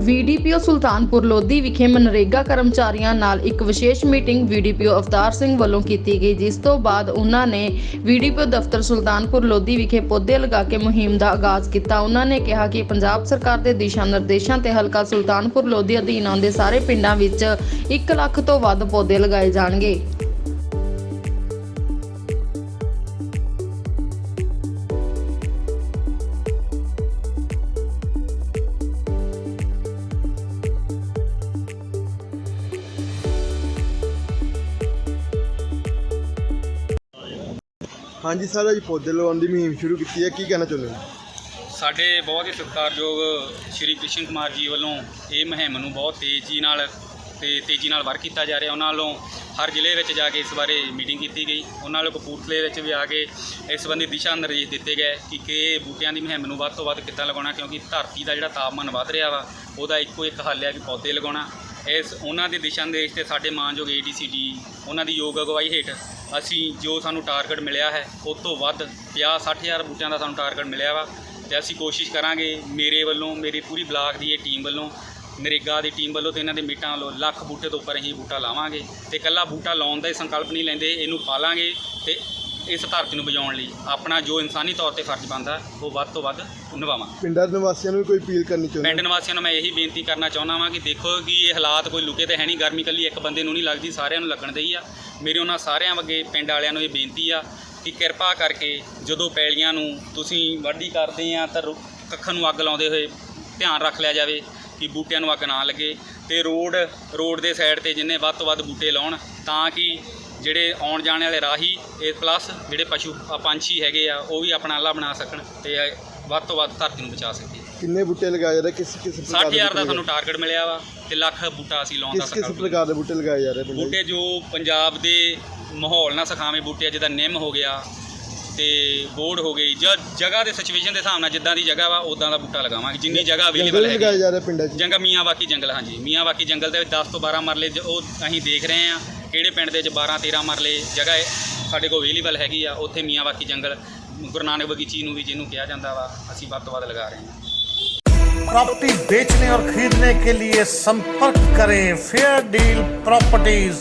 ਵੀਡੀਪੀਓ ਸੁਲਤਾਨਪੁਰ ਲੋਧੀ ਵਿਖੇ ਮਨਰੇਗਾ ਕਰਮਚਾਰੀਆਂ ਨਾਲ ਇੱਕ ਵਿਸ਼ੇਸ਼ ਮੀਟਿੰਗ ਵੀਡੀਪੀਓ ਅਵਤਾਰ ਸਿੰਘ ਵੱਲੋਂ ਕੀਤੀ ਗਈ, ਜਿਸ ਤੋਂ ਬਾਅਦ ਉਹਨਾਂ ਨੇ ਵੀਡੀਪੀਓ ਦਫ਼ਤਰ ਸੁਲਤਾਨਪੁਰ ਲੋਧੀ ਵਿਖੇ ਪੌਦੇ ਲਗਾ ਕੇ ਮੁਹਿੰਮ ਦਾ ਆਗਾਜ਼ ਕੀਤਾ। ਉਹਨਾਂ ਨੇ ਕਿਹਾ ਕਿ ਪੰਜਾਬ ਸਰਕਾਰ ਦੇ ਦਿਸ਼ਾ ਨਿਰਦੇਸ਼ਾਂ ਤੇ ਹਲਕਾ ਸੁਲਤਾਨਪੁਰ ਲੋਧੀ ਅਧੀਨ ਆਉਂਦੇ ਸਾਰੇ ਪਿੰਡਾਂ ਵਿੱਚ 1 ਲੱਖ ਤੋਂ ਵੱਧ ਪੌਦੇ ਲਗਾਏ ਜਾਣਗੇ। ਹਾਂਜੀ ਸਰ, ਅੱਜ ਪੌਦੇ ਲਗਾਉਣ ਦੀ ਮੁਹਿੰਮ ਸ਼ੁਰੂ ਕੀਤੀ ਹੈ। ਕੀ ਕਹਿਣਾ ਚਾਹੁੰਦੇ ਹੋ? ਸਾਡੇ ਬਹੁਤ ਹੀ ਸਤਿਕਾਰਯੋਗ ਸ਼੍ਰੀ ਕ੍ਰਿਸ਼ਨ ਕੁਮਾਰ ਜੀ ਵੱਲੋਂ ਇਹ ਮੁਹਿੰਮ ਨੂੰ ਬਹੁਤ ਤੇਜ਼ੀ ਨਾਲ ਤੇ ਤੇਜ਼ੀ ਨਾਲ ਵਰਕ ਕੀਤਾ ਜਾ ਰਿਹਾ। ਉਹਨਾਂ ਵੱਲੋਂ ਹਰ ਜ਼ਿਲ੍ਹੇ ਵਿੱਚ ਜਾ ਕੇ ਇਸ ਬਾਰੇ ਮੀਟਿੰਗ ਕੀਤੀ ਗਈ। ਉਹਨਾਂ ਵੱਲੋਂ ਕਪੂਰਥਲੇ ਵਿੱਚ ਵੀ ਆ ਕੇ ਇਸ ਸੰਬੰਧੀ ਦਿਸ਼ਾ ਨਿਰਦੇਸ਼ ਦਿੱਤੇ ਗਏ ਕਿ ਕਿ ਬੂਟਿਆਂ ਦੀ ਮੁਹਿੰਮ ਨੂੰ ਵੱਧ ਤੋਂ ਵੱਧ ਕਿੱਦਾਂ ਲਗਾਉਣਾ, ਕਿਉਂਕਿ ਧਰਤੀ ਦਾ ਜਿਹੜਾ ਤਾਪਮਾਨ ਵੱਧ ਰਿਹਾ ਵਾ, ਉਹਦਾ ਇੱਕੋ ਇੱਕ ਹੱਲ ਹੈ ਕਿ ਪੌਦੇ ਲਗਾਉਣਾ। ਇਸ ਉਹਨਾਂ ਦੇ ਦਿਸ਼ਾ ਨਿਰਦੇਸ਼ ਤੇ ਸਾਡੇ ਮਾਨਯੋਗ ਏਡੀਸੀਡੀ ਉਹਨਾਂ ਦੀ ਯੋਗ ਅਗਵਾਈ ਹੇਠ ਅਸੀਂ ਜੋ ਸਾਨੂੰ ਟਾਰਗੇਟ ਮਿਲਿਆ ਹੈ, ਉਸ ਤੋਂ ਵੱਧ 50 60000 ਬੂਟਿਆਂ ਦਾ ਸਾਨੂੰ ਟਾਰਗੇਟ ਮਿਲਿਆ ਵਾ ਤੇ ਅਸੀਂ ਕੋਸ਼ਿਸ਼ ਕਰਾਂਗੇ ਮੇਰੇ ਵੱਲੋਂ, ਮੇਰੀ ਪੂਰੀ ਬਲਾਕ ਦੀ ਇਹ ਟੀਮ ਵੱਲੋਂ ਨਰੇਗਾ ਦੀ ਟੀਮ ਵੱਲੋਂ ਤੇ ਇਹਨਾਂ ਦੇ ਮੀਟਾਂ ਵੱਲੋਂ ਲੱਖ ਬੂਟੇ ਤੋਂ ਉੱਪਰ ਅਸੀਂ ਬੂਟਾ ਲਾਵਾਂਗੇ ਤੇ ਇਕੱਲਾ ਬੂਟਾ ਲਾਉਣ ਦਾ ਹੀ ਸੰਕਲਪ ਨਹੀਂ ਲੈਂਦੇ, ਇਹਨੂੰ ਪਾਲਾਂਗੇ ਤੇ ਇਸ ਧਰਤੀ ਨੂੰ ਬਚਾਉਣ ਲਈ ਆਪਣਾ ਜੋ ਇਨਸਾਨੀ ਤੌਰ ਤੇ ਫਰਜ਼ ਬਣਦਾ ਉਹ ਵੱਧ ਤੋਂ ਵੱਧ ਨਿਭਾਵਾਂਗੇ ਪਿੰਡਾਂ ਦੇ ਨਿਵਾਸੀਆਂ ਨੂੰ ਵੀ ਕੋਈ ਅਪੀਲ ਕਰਨੀ ਚਾਹੁੰਦੇ ਪਿੰਡ? ਨਿਵਾਸੀਆਂ ਨੂੰ ਮੈਂ ਇਹੀ ਬੇਨਤੀ ਕਰਨਾ ਚਾਹੁੰਦਾ ਵਾਂ ਕਿ ਦੇਖੋ ਕਿ ਇਹ ਹਾਲਾਤ ਕੋਈ ਲੁਕੇ ਤੇ ਹੈ ਨਹੀਂ। ਗਰਮੀ ਕੱਲੀ ਇੱਕ ਬੰਦੇ ਨੂੰ ਨਹੀਂ ਲੱਗਦੀ ਸਾਰਿਆਂ ਨੂੰ ਲੱਗਣ ਦਈ ਆ। ਮੇਰੇ ਉਹਨਾਂ ਸਾਰਿਆਂ ਅੱਗੇ ਪਿੰਡ ਵਾਲਿਆਂ ਨੂੰ ਇਹ ਬੇਨਤੀ ਆ ਕਿ ਕਿਰਪਾ ਕਰਕੇ ਜਦੋਂ ਪੈਲੀਆਂ ਨੂੰ ਤੁਸੀਂ ਵਾਢੀ ਕਰਦੇ ਆ ਤਾਂ ਕੱਖਾਂ ਨੂੰ ਅੱਗ ਲਾਉਂਦੇ ਹੋਏ ਧਿਆਨ ਰੱਖ ਲਿਆ ਜਾਵੇ ਕਿ ਬੂਟਿਆਂ ਨੂੰ ਅੱਗ ਨਾ ਲੱਗੇ ਤੇ ਰੋਡ ਰੋਡ ਦੇ ਸਾਈਡ ਤੇ ਜਿੰਨੇ ਵੱਧ ਤੋਂ ਵੱਧ ਬੂਟੇ ਲਾਉਣ ਤਾਂ ਕਿ ਜਿਹੜੇ ਆਉਣ ਜਾਣ ਵਾਲੇ ਰਾਹੀ ਇਹ ਪਲੱਸ ਜਿਹੜੇ ਪਸ਼ੂ ਪੰਛੀ ਹੈਗੇ ਆ ਉਹ ਵੀ ਆਪਣਾ ਅੱਲਾ ਬਣਾ ਸਕਣ ਤੇ ਵੱਧ ਤੋਂ ਵੱਧ ਧਰਤੀ ਨੂੰ ਬਚਾ ਸਕੀਏ ਕਿੰਨੇ ਬੂਟੇ ਲਗਾਏ ਜਾ ਰਹੇ? ਕਿਸ ਕਿਸ ਪ੍ਰਕਾਰ 60000 ਦਾ ਸਾਨੂੰ ਟਾਰਗੇਟ ਮਿਲਿਆ ਵਾ ਤੇ ਲੱਖ ਬੂਟਾ ਅਸੀਂ ਲਾਉਣ ਦਾ ਕਿਸ ਕਿਸ ਪ੍ਰਕਾਰ ਦੇ ਬੂਟੇ ਲਗਾਏ ਜਾ ਰਹੇ ਪਿੰਡਾਂ? ਬੂਟੇ ਜੋ ਪੰਜਾਬ ਦੇ ਮਾਹੌਲ ਨਾਲ ਸਖਾਵੇਂ ਬੂਟੇ ਆ, ਜਿੱਦਾਂ ਨਿੰਮ ਹੋ ਗਿਆ ਤੇ ਬੋਰਡ ਹੋ ਗਈ ਜਾਂ ਜਗ੍ਹਾ ਦੇ ਸਿਚੁਏਸ਼ਨ ਦੇ ਹਿਸਾਬ ਨਾਲ ਜਿੱਦਾਂ ਦੀ ਜਗ੍ਹਾ ਵਾ ਉਦਾਂ ਦਾ ਬੂਟਾ ਲਗਾਵਾਂਗੇ ਜਿੰਨੀ ਜਗ੍ਹਾ ਜੰਗਲ ਅਵੇਲੇਬਲ ਵੀ ਲਗਾਏ ਹੈਗੀ ਜਾ ਰਹੇ ਪਿੰਡਾਂ 'ਚ? ਜੰਗਾ ਮੀਆਂ ਬਾਕੀ ਜੰਗਲ ਹਾਂਜੀ। ਮੀਆਂ ਬਾਕੀ ਜੰਗਲ ਦੇ ਵਿੱਚ 10 ਤੋਂ 12 ਮਰਲੇ ਜ- ਉਹ ਅਸੀਂ ਦੇਖ ਰਹੇ ਆ ਕਿਹੜੇ ਪਿੰਡ ਦੇ ਵਿੱਚ 12 13 ਮਰਲੇ ਜਗ੍ਹਾ ਹੈ, ਸਾਡੇ ਕੋਲ ਅਵੇਲੇਬਲ ਹੈਗੀ ਆ ਉੱਥੇ ਮੀਆਂ ਬਾਕੀ ਜੰਗਲ ਗੁਰੂ ਨਾਨਕ ਬਗੀਚੀ ਨੂੰ ਵੀ ਜਿਹਨੂੰ ਕਿਹਾ ਜਾਂਦਾ ਵਾ ਅਸੀਂ ਵੱਧ ਤੋਂ ਵੱਧ ਲਗਾ ਰਹੇ ਹਾਂ प्रॉपर्टी बेचने और खरीदने के लिए संपर्क करें फेयर डील प्रॉपर्टीज